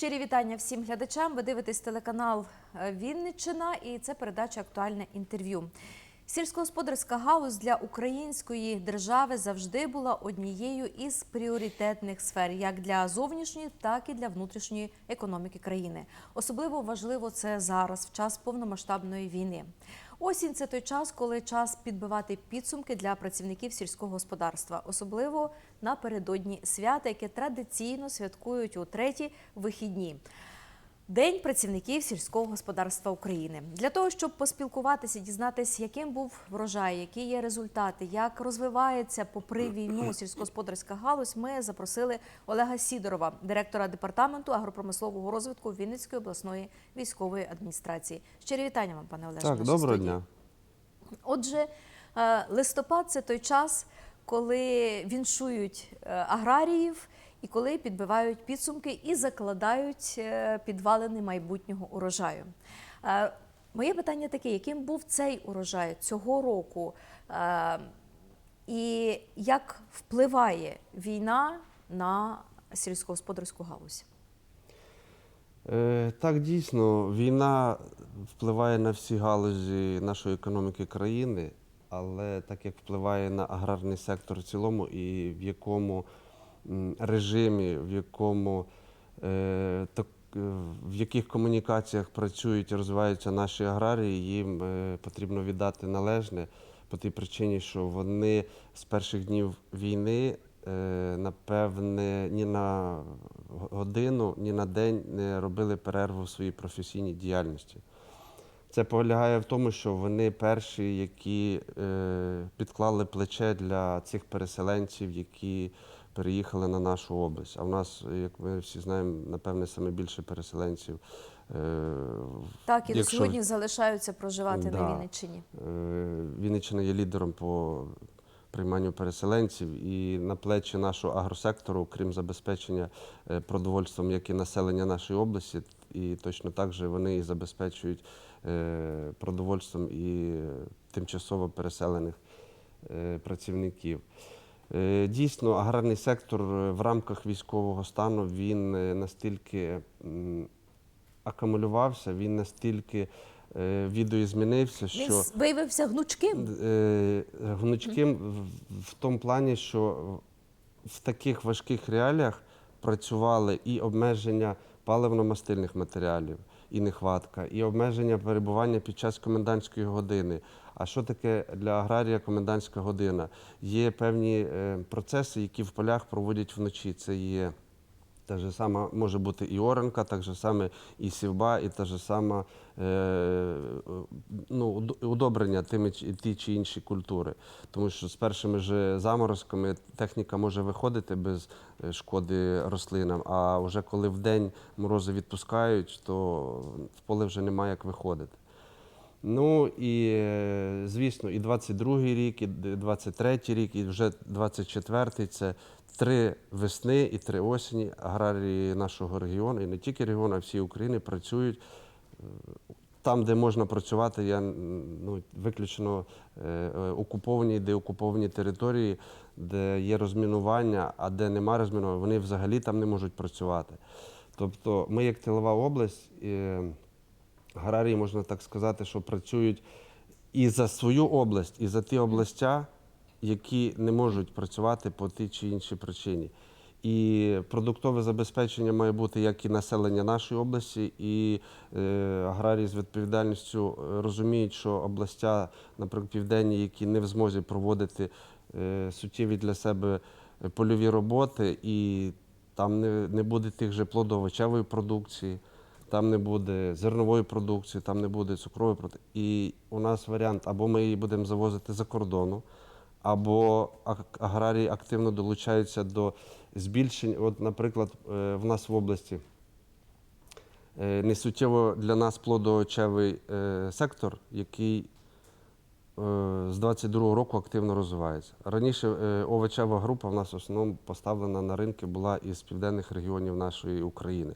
Щирі вітання всім глядачам. Ви дивитесь телеканал е, Вінниччина і це передача Актуальне інтерв'ю. Сільськогосподарська галузь для української держави завжди була однією із пріоритетних сфер, як для зовнішньої, так і для внутрішньої економіки країни. Особливо важливо це зараз, в час повномасштабної війни. Осінь це той час, коли час підбивати підсумки для працівників сільського господарства, особливо напередодні свята, яке традиційно святкують у треті вихідні. День працівників сільського господарства України для того, щоб поспілкуватися, дізнатися, яким був врожай, які є результати, як розвивається попри війну сільськогосподарська галузь. Ми запросили Олега Сідорова, директора департаменту агропромислового розвитку Вінницької обласної військової адміністрації. Щирі вітання вам, пане Олеже. Так, доброго студії. дня. Отже, е, листопад це той час, коли віншують е, аграріїв і коли підбивають підсумки і закладають е, підвалини майбутнього урожаю. Е, Моє питання таке: яким був цей урожай цього року? Е, І як впливає війна на сільськогосподарську галузь? Так, дійсно, війна впливає на всі галузі нашої економіки країни, але так як впливає на аграрний сектор в цілому, і в якому режимі, в якому е, е, в яких комунікаціях працюють і розвиваються наші аграрії, їм е, потрібно віддати належне по тій причині, що вони з перших днів війни, напевне, ні на годину, ні на день не робили перерву в своїй професійній діяльності. Це полягає в тому, що вони перші, які підклали плече для цих переселенців, які переїхали на нашу область. А в нас, як ми всі знаємо, напевне, саме більше переселенців. Е, Так, і якщо- сьогодні залишаються проживати на Вінниччині. Е, Вінниччина є лідером по прийманню переселенців, і на плечі нашого агросектору, крім забезпечення е, продовольством, як і населення нашої області, і точно так же вони і забезпечують продовольством і тимчасово переселених працівників. Е, Дійсно, аграрний сектор е, в рамках військового стану він е, настільки акумулювався, він настільки відеозмінився, Він що виявився гнучким. гнучким в тому плані, що в таких важких реаліях працювали і обмеження паливно-мастильних матеріалів, і нехватка, і обмеження перебування під час комендантської години. А що таке для аграрія комендантська година? Є певні е, процеси, які в полях проводять вночі. Це є та ж сама може бути і оранка, так же саме і сівба, і та ж сама е, ну, удобрення тими ті чи інші культури. Тому що з першими ж заморозками техніка може виходити без е, шкоди рослинам, а вже коли в день морози відпускають, то в поле вже немає як виходити. Ну і е, звісно, і 22-й рік, і 23-й рік, і вже 24-й – це три весни і три осені. Аграрії нашого регіону, і не тільки регіону, а всієї України працюють. Там, де можна працювати, я ну, виключно е, е, окуповані, де окуповані території, де є розмінування, а де нема розмінування, вони взагалі там не можуть працювати. Тобто ми, як тилова область, е, аграрії, можна так сказати, що працюють і за свою область, і за ті областя, які не можуть працювати по тій чи іншій причині. І продуктове забезпечення має бути як і населення нашої області, і е, аграрії з відповідальністю е, розуміють, що областя, наприклад, південні, які не в змозі проводити е, суттєві для себе е, польові роботи, і там не, не буде тих же плодово-овочевої продукції, там не буде зернової продукції, там не буде цукрової продукції. І у нас варіант, або ми її будемо завозити за кордону, або аграрії активно долучаються до збільшень. От, наприклад, е, в нас в області е, несуттєво для нас плодоочевий е, сектор, який з 22-го року активно розвивається. Раніше овочева група в нас в основному поставлена на ринки була із південних регіонів нашої України.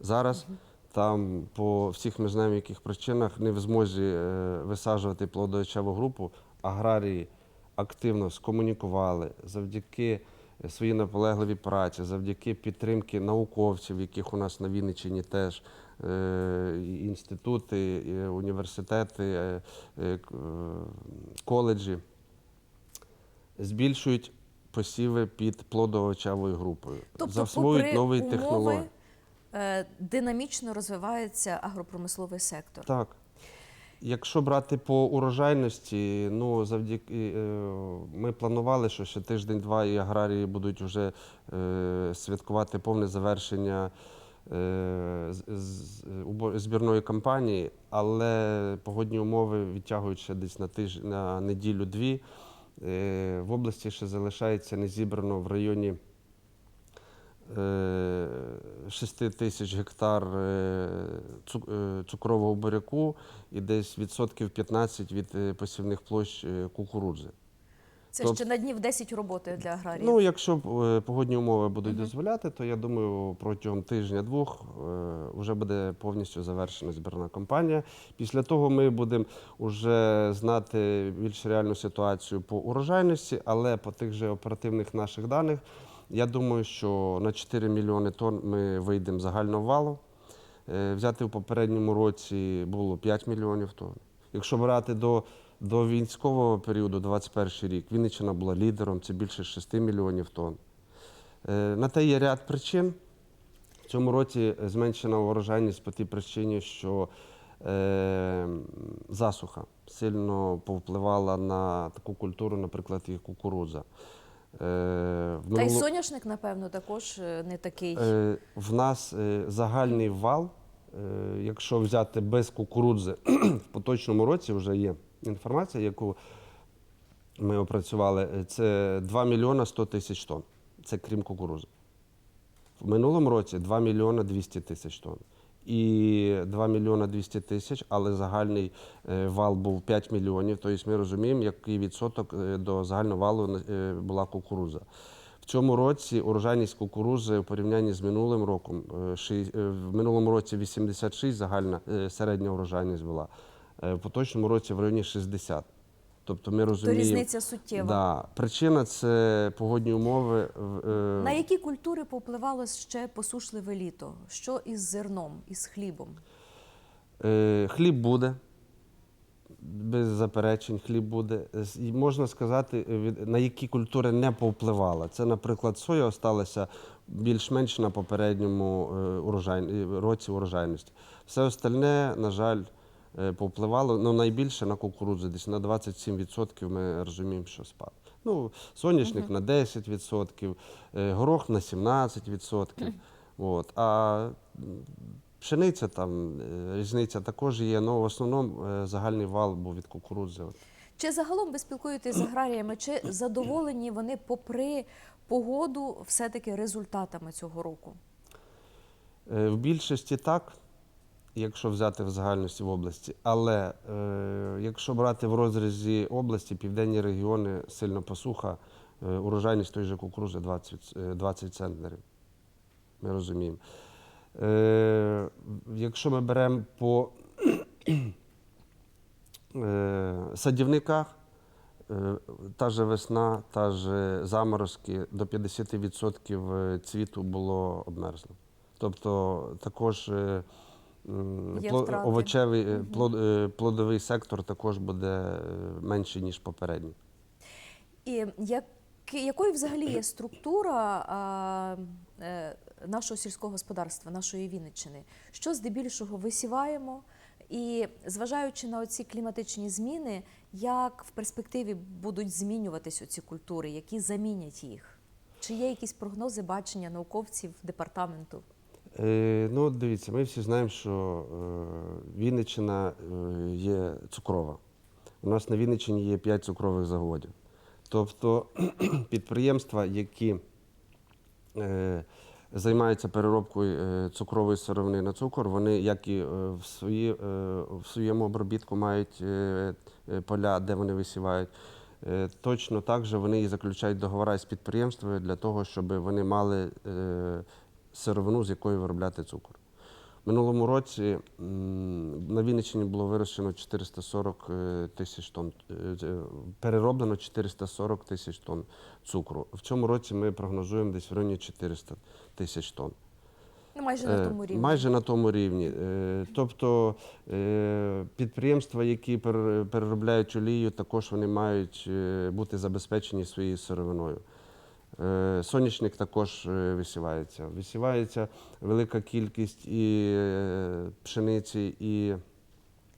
Зараз там по всіх ми знаємо, яких причинах не в змозі е, висаджувати плодоочеву групу. Аграрії активно скомунікували завдяки своїй наполегливій праці, завдяки підтримки науковців, яких у нас на Вінниччині теж е, інститути, університети, е, коледжі, збільшують посіви під плодово-овочевою групою. Тобто, засвоюють нові умови, технології. Е, динамічно розвивається агропромисловий сектор. Так. Якщо брати по урожайності, ну завдяки е, ми планували, що ще тиждень-два і аграрії будуть вже е, святкувати повне завершення збірної кампанії, але погодні умови відтягують ще десь на тиж на неділю-дві. В області ще залишається не зібрано в районі. 6 тисяч гектар е, е, цукрового буряку і десь відсотків 15 від е, посівних площ е, кукурудзи. Це Тоб- ще на днів 10 роботи для аграріїв. Ну, якщо е, погодні умови будуть дозволяти, то я думаю, протягом тижня-двох е, вже буде повністю завершена збірна кампанія. Після того ми будемо вже знати більш реальну ситуацію по урожайності, але по тих же оперативних наших даних, я думаю, що на 4 мільйони тонн ми вийдемо загального валу. Е, Взяти в попередньому році було 5 мільйонів тонн. Якщо брати до, до військового періоду, 21 рік, Вінниччина була лідером, це більше 6 мільйонів тонн. Е, На те є ряд причин. В цьому році зменшена урожайність по тій причині, що е, засуха сильно повпливала на таку культуру, наприклад, як кукурудза. Е, Та й соняшник, напевно, також е, не такий. Е, В нас загальний вал, якщо взяти без кукурудзи, в поточному році вже є інформація, яку ми опрацювали, це 2 мільйона 100 тисяч тонн. Це крім кукурудзи. В минулому році 2 мільйона 200 тисяч тонн. І 2 мільйона 200 тисяч, але загальний е, вал був 5 мільйонів. Тобто ми розуміємо, який відсоток е, до загального валу е, була кукурудза. В цьому році урожайність кукурузи у порівнянні з минулим роком, в минулому році 86 загальна середня урожайність була, в поточному році в районі 60. Тобто ми То розуміємо. різниця суттєва. Да. Причина це погодні умови. е, На які культури повпливало ще посушливе літо? Що із зерном, із хлібом? Е, Хліб буде. Без заперечень, хліб буде. І Можна сказати, е, на які культури не повпливала. Це, наприклад, соя осталася більш-менш на попередньому році урожайності. Все остальне, на жаль, повпливало. Ну, найбільше на кукурудзу, десь на 27% ми розуміємо, що спад. Ну, соняшник на 10%, е, горох на 17%. От. А Пшениця там е, різниця також є, але в основному е, загальний вал був від кукурудзи. Чи загалом ви спілкуєтесь з аграріями? Чи задоволені вони, попри погоду, все-таки результатами цього року? Е, В більшості так, якщо взяти в загальності в області. Але е, якщо брати в розрізі області, південні регіони сильно посуха, е, урожайність той же кукурузи 20, е, 20 центнерів. Ми розуміємо. Е, якщо ми беремо по е, садівниках, е, та же весна, та же заморозки до 50% цвіту було обмерзло. Тобто також е, втрати. овочевий е, е, плодовий сектор також буде е, менший, ніж попередній. І як, якою взагалі є структура а, е, нашого сільського господарства, нашої Вінниччини? Що здебільшого висіваємо? І зважаючи на оці кліматичні зміни, як в перспективі будуть змінюватись оці культури, які замінять їх? Чи є якісь прогнози, бачення науковців департаменту? Е, ну, дивіться, ми всі знаємо, що е, Вінниччина е, є цукрова. У нас на Вінниччині є 5 цукрових заводів. Тобто підприємства, які займаються переробкою цукрової сировини на цукор, вони, як і в, свої, в своєму обробітку мають поля, де вони висівають. Точно так же вони і заключають договори з підприємствами для того, щоб вони мали сировину, з якої виробляти цукор. Минулому році на Вінниччині було вирощено 440 е, тисяч тонн, е, е, перероблено 440 тисяч тонн цукру. В цьому році ми прогнозуємо десь в районі 400 тисяч тонн. Ну, майже на тому рівні. Майже на тому рівні. Тобто підприємства, які переробляють олію, також вони мають бути забезпечені своєю сировиною. Е, Соняшник також е, висівається. Висівається велика кількість і е, пшениці, і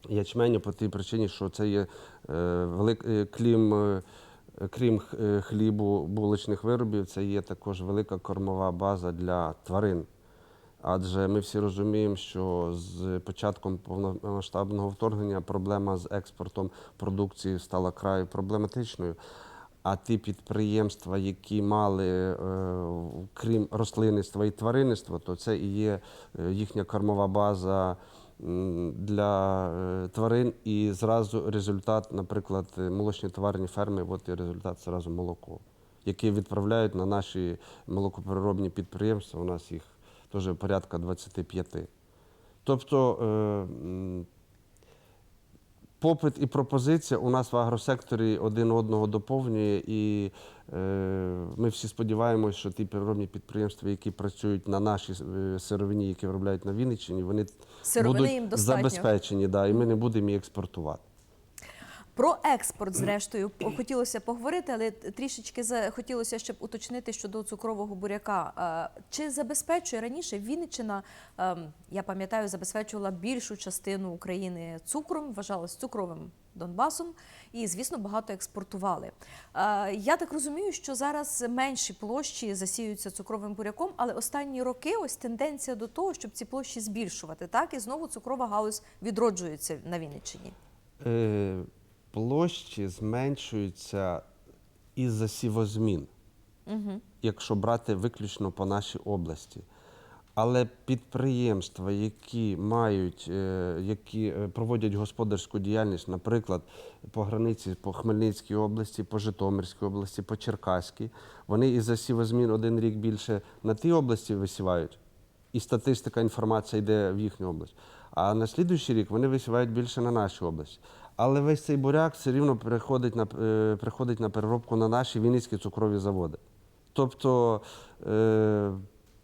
ячменю по тій причині, що це є е, крім, хлібу, булочних виробів, це є також велика кормова база для тварин. Адже ми всі розуміємо, що з початком повномасштабного вторгнення проблема з експортом продукції стала край проблематичною. А ті підприємства, які мали, е, крім рослинництва і тваринництва, то це і є е, їхня кормова база для е, тварин. І зразу результат, наприклад, молочні товарні ферми, от і результат зразу молоко, яке відправляють на наші молокопереробні підприємства. У нас їх теж порядка 25. Тобто попит і пропозиція у нас в агросекторі один одного доповнює, і е, ми всі сподіваємося, що ті переробні підприємства, які працюють на нашій е, сировині, які виробляють на Вінниччині, вони Сировини будуть їм достатньо. забезпечені, да, і ми не будемо її експортувати. Про експорт, зрештою, хотілося поговорити, але трішечки хотілося ще б уточнити щодо цукрового буряка. Е, Чи забезпечує раніше Вінниччина, ем, я пам'ятаю, забезпечувала більшу частину України цукром, вважалась цукровим Донбасом, і, звісно, багато експортували. Е, Я так розумію, що зараз менші площі засіюються цукровим буряком, але останні роки ось тенденція до того, щоб ці площі збільшувати. Так, і знову цукрова галузь відроджується на Вінниччині. Площі зменшуються із-за сівозмін, Угу. якщо брати виключно по нашій області. Але підприємства, які мають, е, які е, проводять господарську діяльність, наприклад, по границі по Хмельницькій області, по Житомирській області, по Черкаській, вони із-за сівозмін один рік більше на ті області висівають, і статистика, інформація йде в їхню область. А на слідуючий рік вони висівають більше на нашу область. Але весь цей буряк все рівно приходить на, е, приходить на переробку на наші вінницькі цукрові заводи. Тобто е,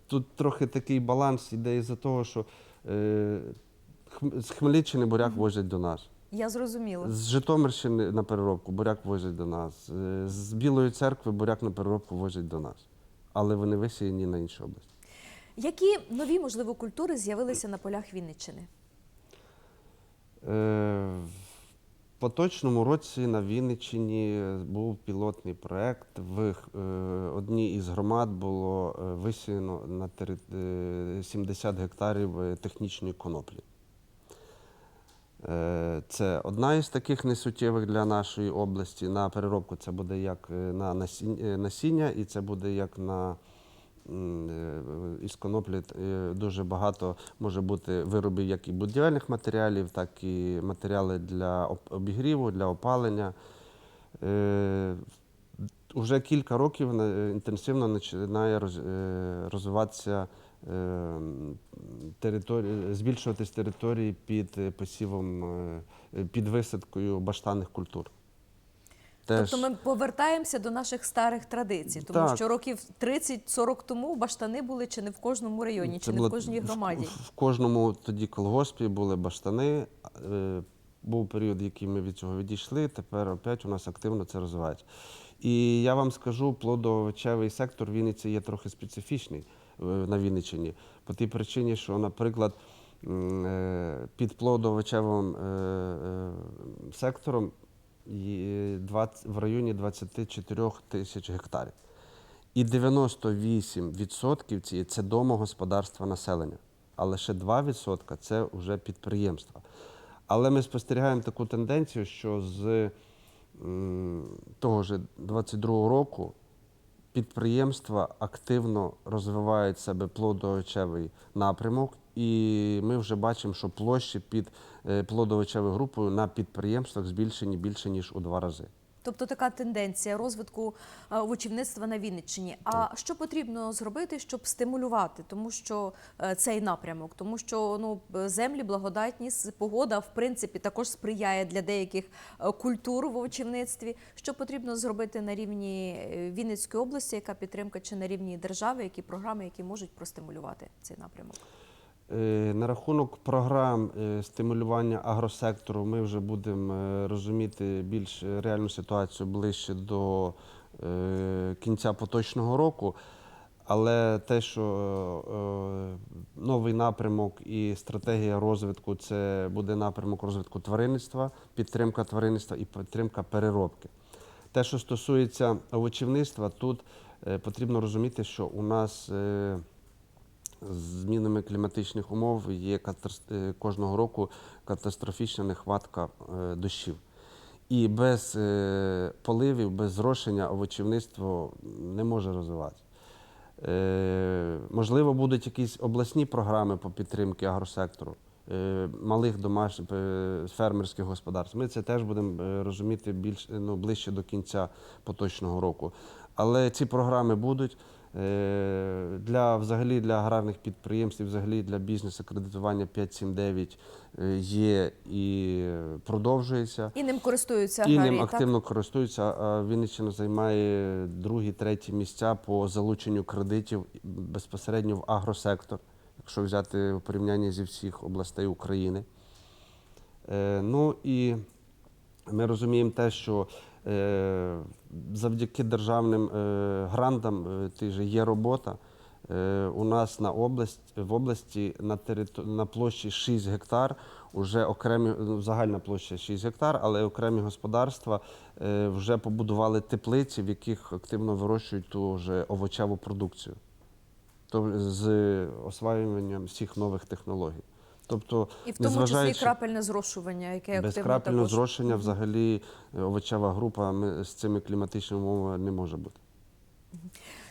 тут трохи такий баланс іде із-за того, що е, з Хмельниччини буряк возять до нас. Я зрозуміла. З Житомирщини на переробку буряк возять до нас. Е, З Білої церкви буряк на переробку возять до нас. Але вони висіяні на інші області. Які нові, можливо, культури з'явилися на полях Вінниччини? Е, поточному році на Вінниччині був пілотний проєкт. В е, одній із громад було е, висіяно на тери- е, 70 гектарів технічної коноплі. Це одна із таких несуттєвих для нашої області. На переробку це буде як на насіння, і це буде як на із коноплі е, дуже багато може бути виробів як і будівельних матеріалів, так і матеріали для обігріву, для опалення. Е, Уже кілька років інтенсивно починає е, розвиватися е, території, збільшуватись території під е, посівом, е, під висадкою баштанних культур. Теж- Тобто ми повертаємося до наших старих традицій, тому Так. що років 30-40 тому баштани були чи не в кожному районі, чи Це не в кожній громаді. В, в кожному тоді колгоспі були баштани. Е, Був період, який ми від цього відійшли. Тепер опять у нас активно це розвивається. І я вам скажу, плодоовочевий сектор Вінниці є трохи специфічний е, на Вінниччині. По тій причині, що, наприклад, е, під плодоовочевим е, сектором є 20 в районі 24 тисяч гектарів. І 98% ці- це домогосподарства населення, а лише 2% це вже підприємства. Але ми спостерігаємо таку тенденцію, що з того ж 22-го року підприємства активно розвивають себе плодоовочевий напрямок, і ми вже бачимо, що площі під е, плодоовочевою групою на підприємствах збільшені більше ніж у два рази. Тобто така тенденція розвитку е, овочівництва на Вінниччині. А що потрібно зробити, щоб стимулювати, тому що е, цей напрямок, тому що ну землі благодатні, погода в принципі також сприяє для деяких культур в овочівництві. Що потрібно зробити на рівні Вінницької області, яка підтримка, чи на рівні держави, які програми, які можуть простимулювати цей напрямок? Е, На рахунок програм е, стимулювання агросектору ми вже будемо е, розуміти більш реальну ситуацію ближче до кінця поточного року. Але те, що новий напрямок і стратегія розвитку це буде напрямок розвитку тваринництва, підтримка тваринництва і підтримка переробки. Те, що стосується овочівництва, тут потрібно розуміти, що у нас змінами кліматичних умов є е, кожного року катастрофічна нехватка е, дощів. І без е, поливів, без зрошення овочівництво не може розвиватися. Можливо, будуть якісь обласні програми по підтримці агросектору, малих домашніх фермерських господарств. Ми це теж будемо розуміти більш ну, ближче до кінця поточного року. Але ці програми будуть. Е, Для взагалі для аграрних підприємств, і взагалі для бізнесу кредитування 5.7.9 е, є і продовжується. І ним користуються І аграрії, ним так? активно користуються. А Вінниччина займає другі, треті місця по залученню кредитів безпосередньо в агросектор, якщо взяти в порівнянні зі всіх областей України. Е, Ну і ми розуміємо те, що завдяки державним е, грантам е, же є робота. Е, У нас на область, в області на, териту- на площі 6 гектар, уже окремі, ну, загальна площа 6 гектар, але окремі господарства вже побудували теплиці, в яких активно вирощують ту вже овочеву продукцію. Тобто з осваюванням всіх нових технологій. Тобто, І в тому числі крапельне зрошування, яке без активно крапельного також. зрошення взагалі овочева група ми, з цими кліматичними умовами не може бути.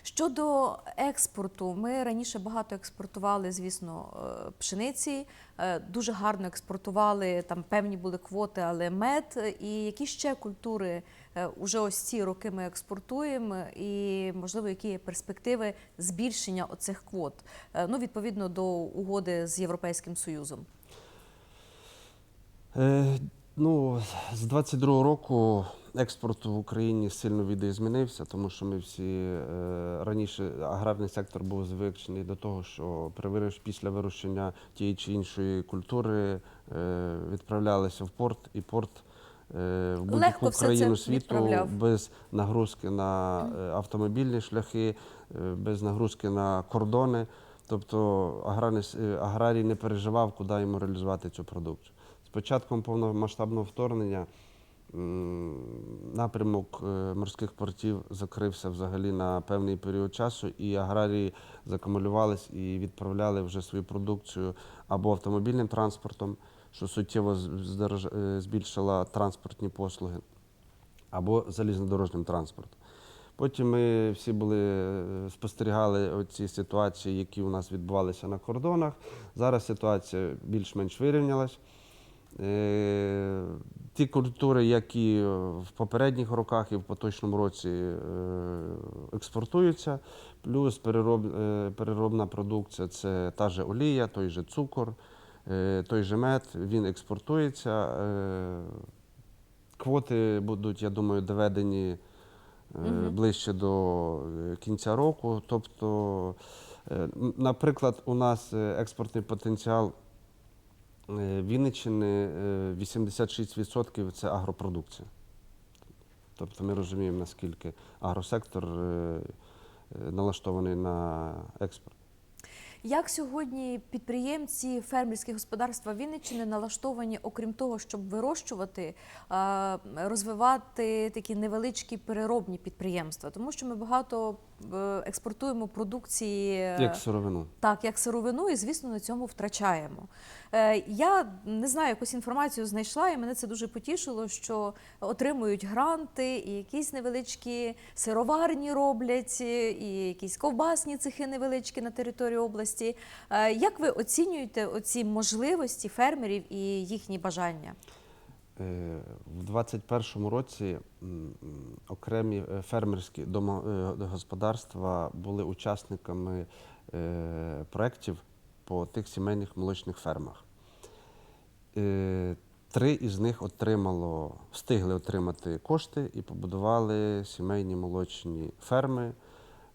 Щодо експорту, ми раніше багато експортували, звісно, е, пшениці, е, дуже гарно експортували, там певні були квоти, але мед. І які ще культури уже ось ці роки ми експортуємо, і можливо, які є перспективи збільшення оцих квот, Е, ну відповідно до угоди з Європейським Союзом. Е, ну, з 22-го року експорт в Україні сильно відзмінився, тому що ми всі е, раніше аграрний сектор був звичний до того, що при після вирощення тієї чи іншої культури е, відправлялися в порт, і порт е, в будь-яку країну світу без нагрузки на е, автомобільні шляхи, е, без нагрузки на кордони. Тобто аграрний, е, аграрій не переживав, куди йому реалізувати цю продукцію. З початком повномасштабного вторгнення напрямок е, морських портів закрився взагалі на певний період часу, і аграрії закумулювались і відправляли вже свою продукцію або автомобільним транспортом, що суттєво е, збільшило транспортні послуги, або залізнодорожнім транспортом. Потім ми всі були е, спостерігали ці ситуації, які у нас відбувалися на кордонах. Зараз ситуація більш-менш вирівнялась. Е, Ті культури, які в попередніх роках і в поточному році експортуються, плюс переробна продукція це та же олія, той же цукор, той же мед, він експортується. Е, Квоти будуть, я думаю, доведені е, ближче до е, кінця року. Тобто, е, наприклад, у нас е, експортний потенціал е, Вінниччини е, 86% це агропродукція. Тобто ми розуміємо, наскільки агросектор е, е, налаштований на експорт. Як сьогодні підприємці, фермерські господарства Вінниччини налаштовані, окрім того, щоб вирощувати, розвивати такі невеличкі переробні підприємства, тому що ми багато е, експортуємо продукції е, Як сировину. так, як сировину, і звісно на цьому втрачаємо. Е, я не знаю, якусь інформацію знайшла, і мене це дуже потішило, що отримують гранти, і якісь невеличкі сироварні роблять, е, і якісь ковбасні цехи невеличкі на території області. Е, як ви оцінюєте оці можливості фермерів і їхні бажання? Е, В 2021 році окремі е, фермерські домогосподарства були учасниками е, проєктів по тих сімейних молочних фермах. Е, Три із них отримало, встигли отримати кошти і побудували сімейні молочні ферми.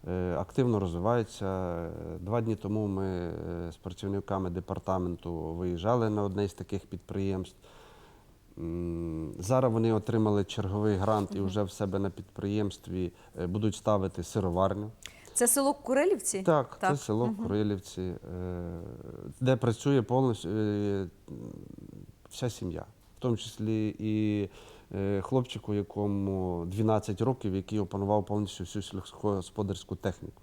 Е, Активно розвиваються. Е, Два дні тому ми е, з працівниками департаменту виїжджали на одне з таких підприємств. Зараз вони отримали черговий грант і вже в себе на підприємстві е, будуть ставити сироварню. Це село Курилівці? Так, Так. це село Курилівці, е, де працює повністю е, вся сім'я, в тому числі і хлопчику, якому 12 років, який опанував повністю всю сільськогосподарську техніку.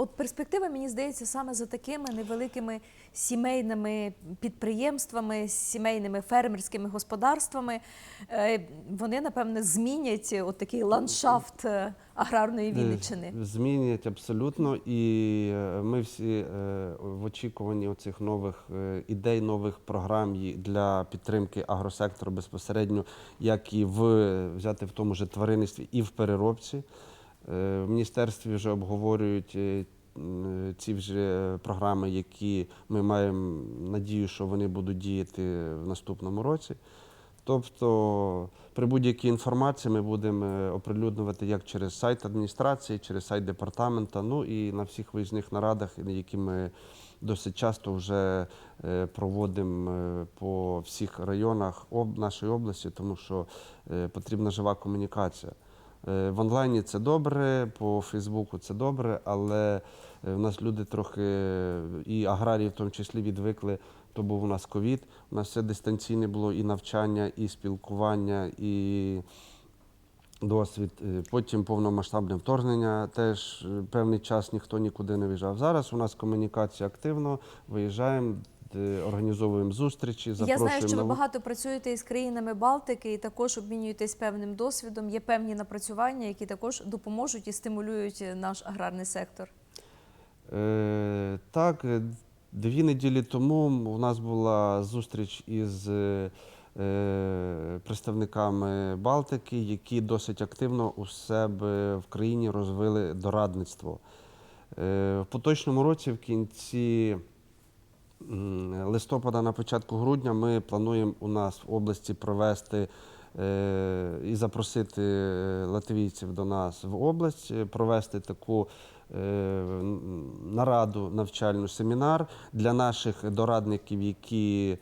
От перспектива, мені здається, саме за такими невеликими сімейними підприємствами, сімейними фермерськими господарствами. Е, Вони, напевне, змінять от такий ландшафт е, аграрної Вінниччини. Е, Змінять абсолютно, і е, ми всі е, в очікуванні оцих нових е, ідей, нових програм для підтримки агросектору безпосередньо, як і в взяти в тому же тваринництві і в переробці. Е, В міністерстві вже обговорюють е, ці вже програми, які ми маємо надію, що вони будуть діяти в наступному році. Тобто при будь-якій інформації ми будемо е, оприлюднювати як через сайт адміністрації, через сайт департамента, ну і на всіх виїзних нарадах, які ми досить часто вже е, проводимо е, по всіх районах нашої області, тому що е, потрібна жива комунікація. Е, В онлайні це добре, по Фейсбуку це добре, але е, в нас люди трохи і аграрії в тому числі відвикли. То був у нас ковід, у нас все дистанційне було і навчання, і спілкування, і досвід. Е, Потім повномасштабне вторгнення. Теж певний час ніхто нікуди не виїжджав. Зараз у нас комунікація активно, виїжджаємо, організовуємо зустрічі, Я знаю, що ви багато працюєте із країнами Балтики і також обмінюєтесь певним досвідом. Є певні напрацювання, які також допоможуть і стимулюють наш аграрний сектор. Е, так, е, дві неділі тому у нас була зустріч із е, е, представниками Балтики, які досить активно у себе в країні розвили дорадництво. Е, в поточному році, в кінці листопада, на початку грудня, ми плануємо у нас в області провести е, і запросити латвійців до нас в область, е, провести таку е, нараду, навчальну семінар для наших дорадників, які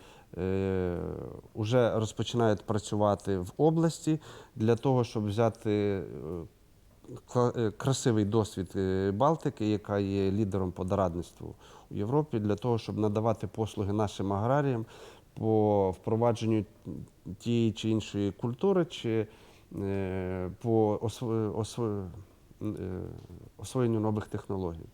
вже розпочинають працювати в області, для того, щоб взяти е, е, красивий досвід е, Балтики, яка є лідером по дорадництву у Європі, для того, щоб надавати послуги нашим аграріям по впровадженню тієї чи іншої культури, чи е, по е, освоєнню нових технологій.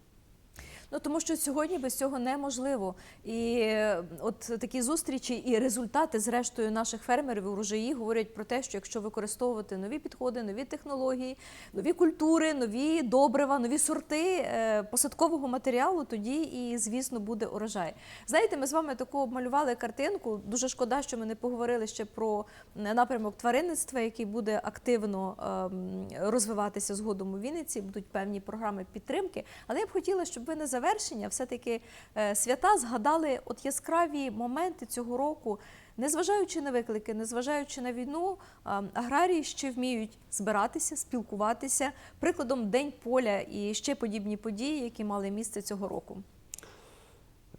Ну тому що сьогодні без цього неможливо. І е, от такі зустрічі і результати, зрештою, наших фермерів урожаї говорять про те, що якщо використовувати нові підходи, нові технології, нові культури, нові добрива, нові сорти е, посадкового матеріалу, тоді і звісно буде урожай. Знаєте, ми з вами таку обмалювали картинку. Дуже шкода, що ми не поговорили ще про напрямок тваринництва, який буде активно ем, розвиватися згодом у Вінниці. Будуть певні програми підтримки. Але я б хотіла, щоб ви на завершення все-таки е, свята згадали от яскраві моменти цього року. Незважаючи на виклики, незважаючи на війну, ем, аграрії ще вміють збиратися, спілкуватися. Прикладом День поля і ще подібні події, які мали місце цього року.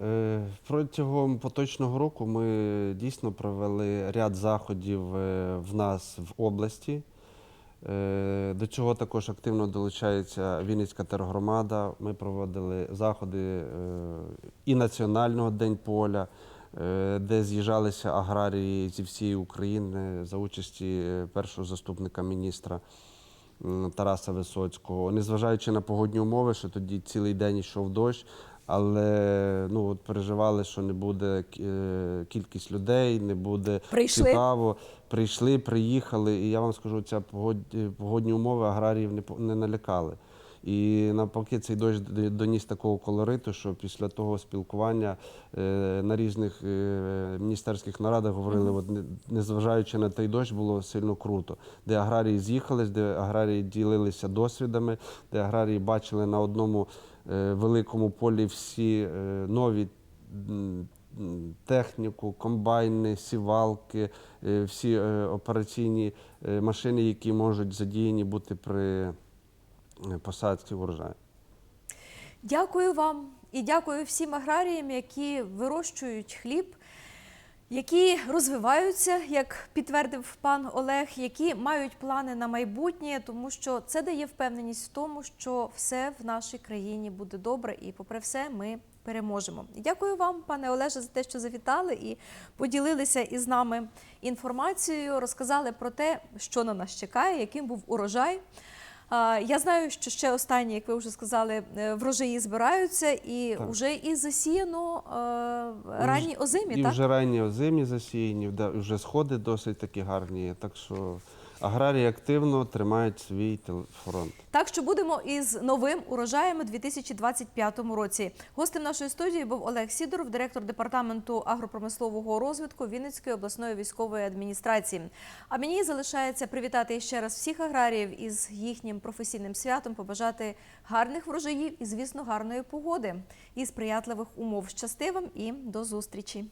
Е, Протягом поточного року ми дійсно провели ряд заходів е, в нас в області. Е, До цього також активно долучається Вінницька тергромада. Ми проводили заходи е, і Національного день поля, е, де з'їжджалися аграрії зі всієї України за участі першого заступника міністра Тараса Висоцького. Незважаючи на погодні умови, що тоді цілий день йшов дощ, але ну, от переживали, що не буде кількість людей, не буде Прийшли. цікаво. Прийшли, приїхали, і я вам скажу, ця погодні, умови аграріїв не, налякали. І навпаки, цей дощ доніс такого колориту, що після того спілкування е, на різних е, міністерських нарадах говорили, от, незважаючи на той дощ, було сильно круто, де аграрії з'їхались, де аграрії ділилися досвідами, де аграрії бачили на одному е, великому полі всі нові техніку, комбайни, сівалки, е, всі е, операційні е, машини, які можуть задіяні бути при посадці врожаю. Дякую вам і дякую всім аграріям, які вирощують хліб, які розвиваються, як підтвердив пан Олег, які мають плани на майбутнє, тому що це дає впевненість в тому, що все в нашій країні буде добре, і попри все ми переможемо. Дякую вам, пане Олеже, за те, що завітали і поділилися із нами інформацією, розказали про те, що на нас чекає, яким був урожай. Я знаю, що ще останні, як ви вже сказали, е, врожаї збираються, і Так. вже і засіяно е, ранні озимі, І так? вже ранні озимі засіяні, вже сходи досить такі гарні. Так що аграрії активно тримають свій фронт. Так що будемо із новим урожаєм у 2025 році. Гостем нашої студії був Олег Сідоров, директор департаменту агропромислового розвитку Вінницької обласної військової адміністрації. А мені залишається привітати ще раз всіх аграріїв із їхнім професійним святом, побажати гарних врожаїв і, звісно, гарної погоди і сприятливих умов. Щасти вам і до зустрічі!